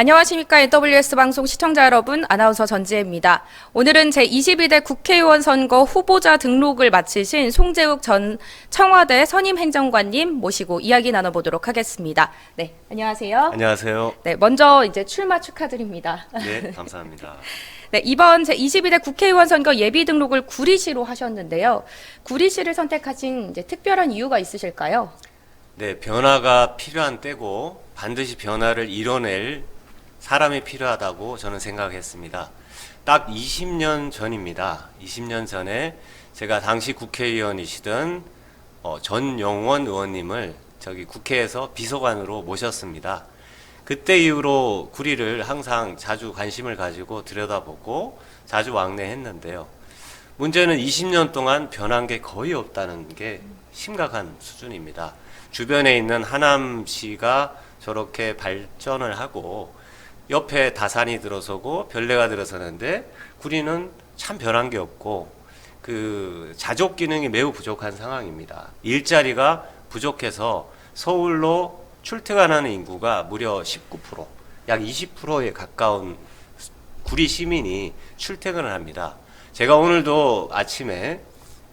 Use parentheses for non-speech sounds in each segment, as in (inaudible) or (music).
안녕하십니까. NWS 방송 시청자 여러분, 아나운서 전지혜입니다. 오늘은 제22대 국회의원 선거 후보자 등록을 마치신 송재욱 전 청와대 선임 행정관님 모시고 이야기 나눠보도록 하겠습니다. 네, 안녕하세요. 안녕하세요. 네, 먼저 이제 출마 축하드립니다. 네, (laughs) 감사합니다. 네, 이번 제22대 국회의원 선거 예비 등록을 구리시로 하셨는데요. 구리시를 선택하신 이제 특별한 이유가 있으실까요? 네, 변화가 필요한 때고 반드시 변화를 이뤄낼 사람이 필요하다고 저는 생각했습니다. 딱 20년 전입니다. 20년 전에 제가 당시 국회의원이시던 어, 전영원 의원님을 저기 국회에서 비서관으로 모셨습니다. 그때 이후로 구리를 항상 자주 관심을 가지고 들여다보고 자주 왕래했는데요. 문제는 20년 동안 변한 게 거의 없다는 게 심각한 수준입니다. 주변에 있는 하남시가 저렇게 발전을 하고 옆에 다산이 들어서고 별내가 들어서는데 구리는 참 변한 게 없고 그 자족 기능이 매우 부족한 상황입니다. 일자리가 부족해서 서울로 출퇴근하는 인구가 무려 19%, 약 20%에 가까운 구리 시민이 출퇴근을 합니다. 제가 오늘도 아침에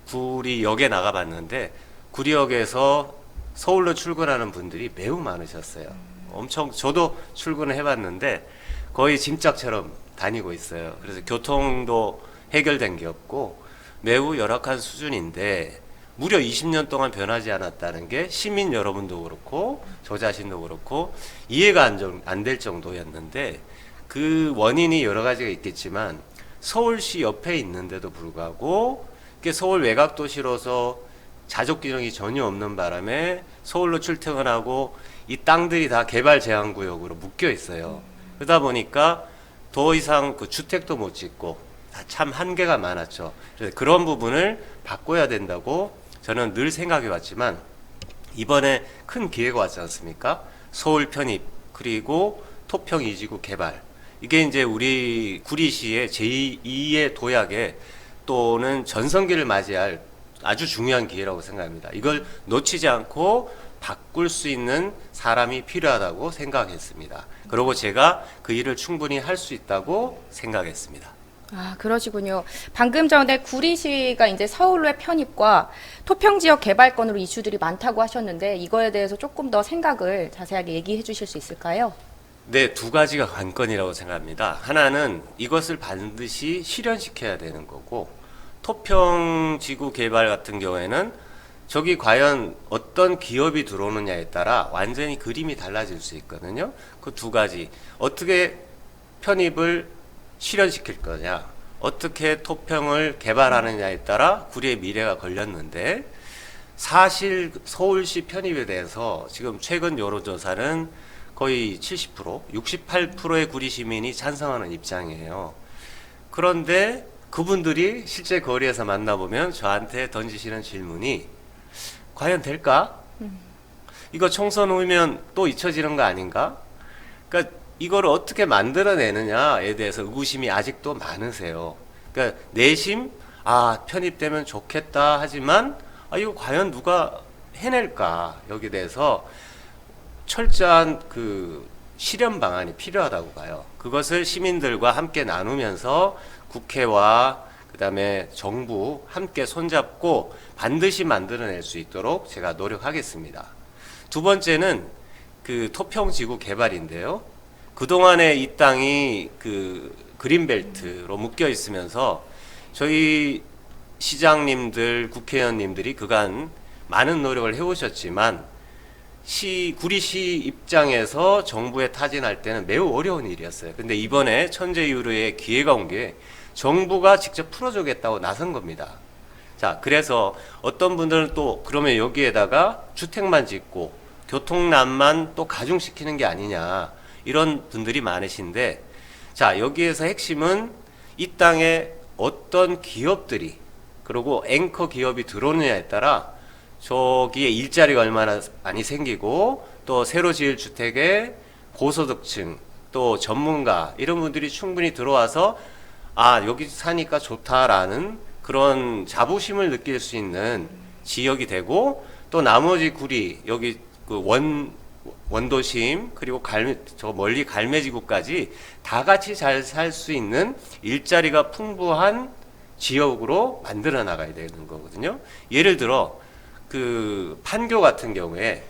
구리역에 나가봤는데 구리역에서 서울로 출근하는 분들이 매우 많으셨어요. 엄청 저도 출근을 해봤는데 거의 짐짝처럼 다니고 있어요. 그래서 교통도 해결된 게 없고 매우 열악한 수준인데 무려 20년 동안 변하지 않았다는 게 시민 여러분도 그렇고 저 자신도 그렇고 이해가 안 될 정도였는데 그 원인이 여러 가지가 있겠지만 서울시 옆에 있는데도 불구하고 서울 외곽 도시로서 자족 기능이 전혀 없는 바람에 서울로 출퇴근하고 이 땅들이 다 개발 제한 구역으로 묶여 있어요. 그러다 보니까 더 이상 그 주택도 못 짓고 다참 한계가 많았죠. 그래서 그런 부분을 바꿔야 된다고 저는 늘 생각해 왔지만 이번에 큰 기회가 왔지 않습니까? 서울 편입 그리고 토평 이지구 개발 이게 이제 우리 구리시의 제2의 도약에 또는 전성기를 맞이할 아주 중요한 기회라고 생각합니다. 이걸 놓치지 않고 바꿀 수 있는 사람이 필요하다고 생각했습니다. 그리고 제가 그 일을 충분히 할 수 있다고 생각했습니다. 아, 그러시군요. 방금 전에 구리시가 이제 서울로의 편입과 토평 지역 개발권으로 이슈들이 많다고 하셨는데 이거에 대해서 조금 더 생각을 자세하게 얘기해 주실 수 있을까요? 네, 두 가지가 관건이라고 생각합니다. 하나는 이것을 반드시 실현시켜야 되는 거고, 토평 지구 개발 같은 경우에는 저기 과연 어떤 기업이 들어오느냐에 따라 완전히 그림이 달라질 수 있거든요. 그 두 가지. 어떻게 편입을 실현시킬 거냐, 어떻게 토평을 개발하느냐에 따라 구리의 미래가 걸렸는데, 사실 서울시 편입에 대해서 지금 최근 여론조사는 거의 70%, 68%의 구리 시민이 찬성하는 입장이에요. 그런데 그분들이 실제 거리에서 만나보면 저한테 던지시는 질문이 과연 될까? 이거 총선 후면 또 잊혀지는 거 아닌가? 그러니까 이걸 어떻게 만들어내느냐에 대해서 의구심이 아직도 많으세요. 그러니까 내심 아 편입되면 좋겠다 하지만 아 이거 과연 누가 해낼까 여기 대해서 철저한 그 실현 방안이 필요하다고 봐요. 그것을 시민들과 함께 나누면서 국회와 그다음에 정부 함께 손잡고 반드시 만들어낼 수 있도록 제가 노력하겠습니다. 두 번째는 그 토평지구 개발인데요. 그동안에 이 땅이 그 그린벨트로 묶여 있으면서 저희 시장님들, 국회의원님들이 그간 많은 노력을 해오셨지만 시 구리시 입장에서 정부에 타진할 때는 매우 어려운 일이었어요. 근데 이번에 천재 유로의 기회가 온 게 정부가 직접 풀어주겠다고 나선 겁니다. 자, 그래서 어떤 분들은 또 그러면 여기에다가 주택만 짓고 교통난만 또 가중시키는 게 아니냐 이런 분들이 많으신데 자, 여기에서 핵심은 이 땅에 어떤 기업들이 그리고 앵커 기업이 들어오느냐에 따라 저기에 일자리가 얼마나 많이 생기고 또 새로 지을 주택에 고소득층 또 전문가 이런 분들이 충분히 들어와서 아 여기 사니까 좋다라는 그런 자부심을 느낄 수 있는 지역이 되고 또 나머지 구리 여기 그 원 원도심 그리고 갈매, 저 멀리 갈매지구까지 다 같이 잘 살 수 있는 일자리가 풍부한 지역으로 만들어 나가야 되는 거거든요. 예를 들어 그 판교 같은 경우에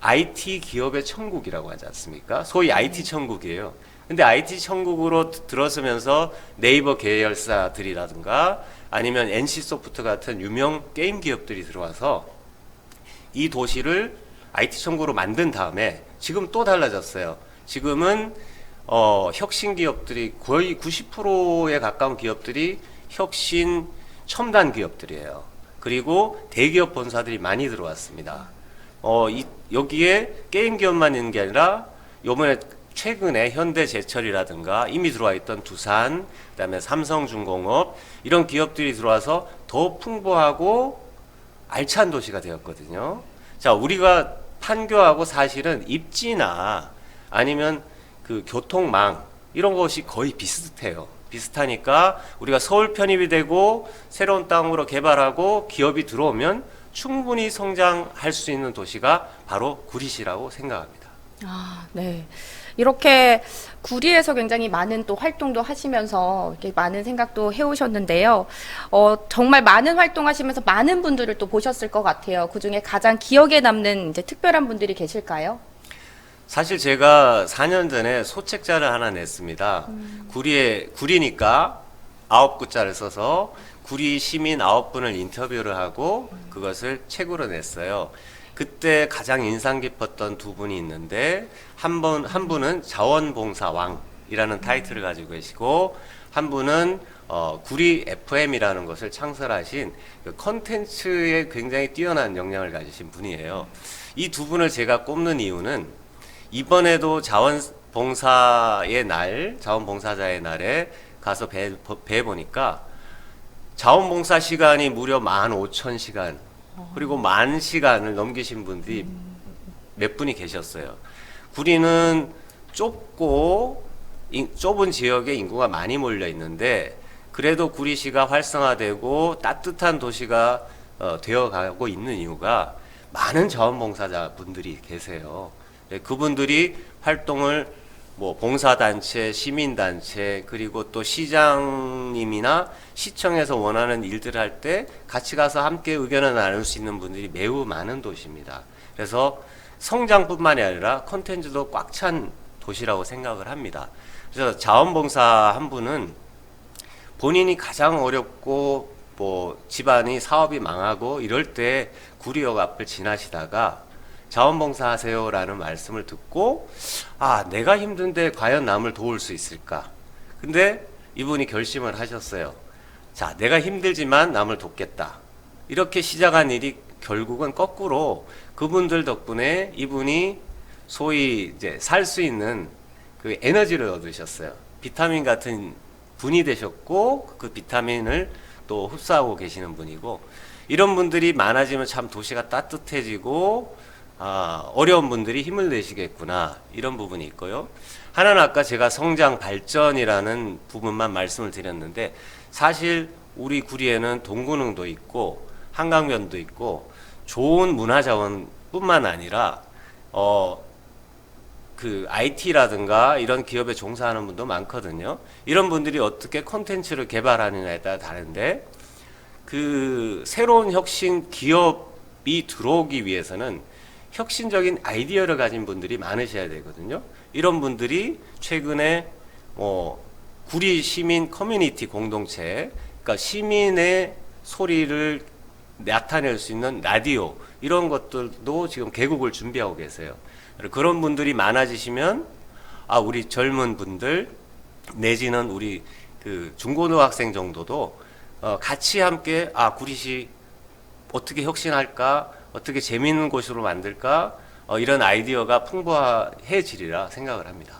IT 기업의 천국이라고 하지 않습니까? 소위 IT 천국이에요. 근데 IT 천국으로 드- 들어서면서 네이버 계열사들이라든가 아니면 NC 소프트 같은 유명 게임 기업들이 들어와서 이 도시를 IT 천국으로 만든 다음에 지금 또 달라졌어요. 지금은 어, 혁신 기업들이 거의 90%에 가까운 기업들이 혁신 첨단 기업들이에요. 그리고 대기업 본사들이 많이 들어왔습니다. 어, 이, 여기에 게임 기업만 있는 게 아니라 요번에 최근에 현대제철이라든가 이미 들어와 있던 두산, 그다음에 삼성중공업 이런 기업들이 들어와서 더 풍부하고 알찬 도시가 되었거든요. 자, 우리가 판교하고 사실은 입지나 아니면 그 교통망 이런 것이 거의 비슷해요. 비슷하니까 우리가 서울 편입이 되고 새로운 땅으로 개발하고 기업이 들어오면 충분히 성장할 수 있는 도시가 바로 구리시라고 생각합니다. 아, 네. 이렇게 구리에서 굉장히 많은 또 활동도 하시면서 이렇게 많은 생각도 해오셨는데요. 어, 정말 많은 활동하시면서 많은 분들을 또 보셨을 것 같아요. 그 중에 가장 기억에 남는 이제 특별한 분들이 계실까요? 사실 제가 4년 전에 소책자를 하나 냈습니다. 구리에 구리니까 아홉 구자를 써서 구리 시민 아홉 분을 인터뷰를 하고 그것을 책으로 냈어요. 그때 가장 인상 깊었던 두 분이 있는데 한분한 분은 자원봉사왕이라는 타이틀을 가지고 계시고 한 분은 어, 구리 FM이라는 것을 창설하신 그 컨텐츠에 굉장히 뛰어난 역량을 가지신 분이에요. 이 두 분을 제가 꼽는 이유는 이번에도 자원봉사의 날, 자원봉사자의 날에 가서 배, 배 보니까 자원봉사 시간이 무려 15,000시간 그리고 만 시간을 넘기신 분들이 몇 분이 계셨어요. 구리는 좁고 인- 좁은 지역에 인구가 많이 몰려 있는데 그래도 구리시가 활성화되고 따뜻한 도시가 어, 되어가고 있는 이유가 많은 자원봉사자 분들이 계세요. 네, 그분들이 활동을 뭐 봉사단체, 시민단체 그리고 또 시장님이나 시청에서 원하는 일들을 할때 같이 가서 함께 의견을 나눌 수 있는 분들이 매우 많은 도시입니다. 그래서 성장뿐만이 아니라 컨텐츠도 꽉 찬 도시라고 생각을 합니다. 그래서 자원봉사 한 분은 본인이 가장 어렵고 뭐 집안이 사업이 망하고 이럴 때 구리역 앞을 지나시다가 자원봉사 하세요라는 말씀을 듣고 아 내가 힘든데 과연 남을 도울 수 있을까? 근데 이분이 결심을 하셨어요. 자 내가 힘들지만 남을 돕겠다. 이렇게 시작한 일이 결국은 거꾸로 그분들 덕분에 이분이 소위 이제 살 수 있는 그 에너지를 얻으셨어요. 비타민 같은 분이 되셨고 그 비타민을 또 흡수하고 계시는 분이고 이런 분들이 많아지면 참 도시가 따뜻해지고 아, 어려운 분들이 힘을 내시겠구나 이런 부분이 있고요. 하나는 아까 제가 성장 발전이라는 부분만 말씀을 드렸는데 사실 우리 구리에는 동구릉도 있고 한강변도 있고 좋은 문화 자원뿐만 아니라 어, 그 IT라든가 이런 기업에 종사하는 분도 많거든요. 이런 분들이 어떻게 콘텐츠를 개발하느냐에 따라 다른데 그 새로운 혁신 기업이 들어오기 위해서는 혁신적인 아이디어를 가진 분들이 많으셔야 되거든요. 이런 분들이 최근에 뭐 구리 시민 커뮤니티 공동체, 그러니까 시민의 소리를 나타낼 수 있는 라디오 이런 것들도 지금 개국을 준비하고 계세요. 그런 분들이 많아지시면 아 우리 젊은 분들 내지는 우리 그 중고등학생 정도도 어, 같이 함께 아 구리시 어떻게 혁신할까 어떻게 재미있는 곳으로 만들까 어, 이런 아이디어가 풍부해지리라 생각을 합니다.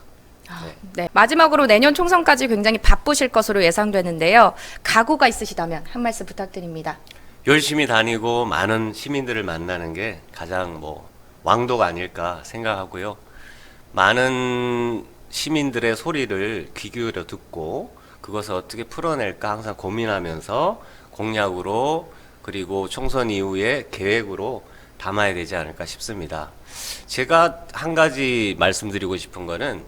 네. 네. 마지막으로 내년 총선까지 굉장히 바쁘실 것으로 예상되는데요. 각오가 있으시다면 한 말씀 부탁드립니다. 열심히 다니고 많은 시민들을 만나는 게 가장 뭐 왕도가 아닐까 생각하고요. 많은 시민들의 소리를 귀 기울여 듣고 그것을 어떻게 풀어낼까 항상 고민하면서 공약으로 그리고 총선 이후에 계획으로 담아야 되지 않을까 싶습니다. 제가 한 가지 말씀드리고 싶은 거는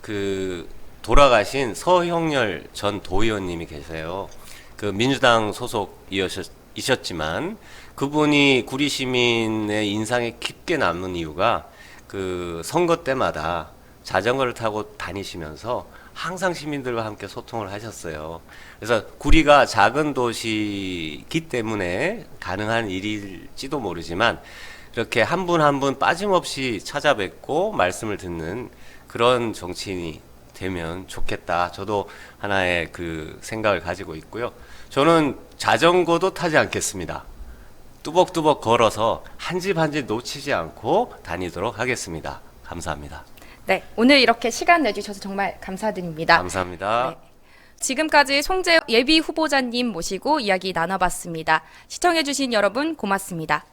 그 돌아가신 서형렬 전 도의원님이 계세요. 그 민주당 소속이셨지만 그분이 구리 시민의 인상에 깊게 남는 이유가 그 선거 때마다 자전거를 타고 다니시면서 항상 시민들과 함께 소통을 하셨어요. 그래서 구리가 작은 도시이기 때문에 가능한 일일지도 모르지만 이렇게 한 분 한 분 빠짐없이 찾아뵙고 말씀을 듣는 그런 정치인이 되면 좋겠다. 저도 하나의 그 생각을 가지고 있고요. 저는 자전거도 타지 않겠습니다. 뚜벅뚜벅 걸어서 한 집 한 집 놓치지 않고 다니도록 하겠습니다. 감사합니다. 네, 오늘 이렇게 시간 내주셔서 정말 감사드립니다. 감사합니다. 네. 지금까지 송재 예비 후보자님 모시고 이야기 나눠봤습니다. 시청해주신 여러분 고맙습니다.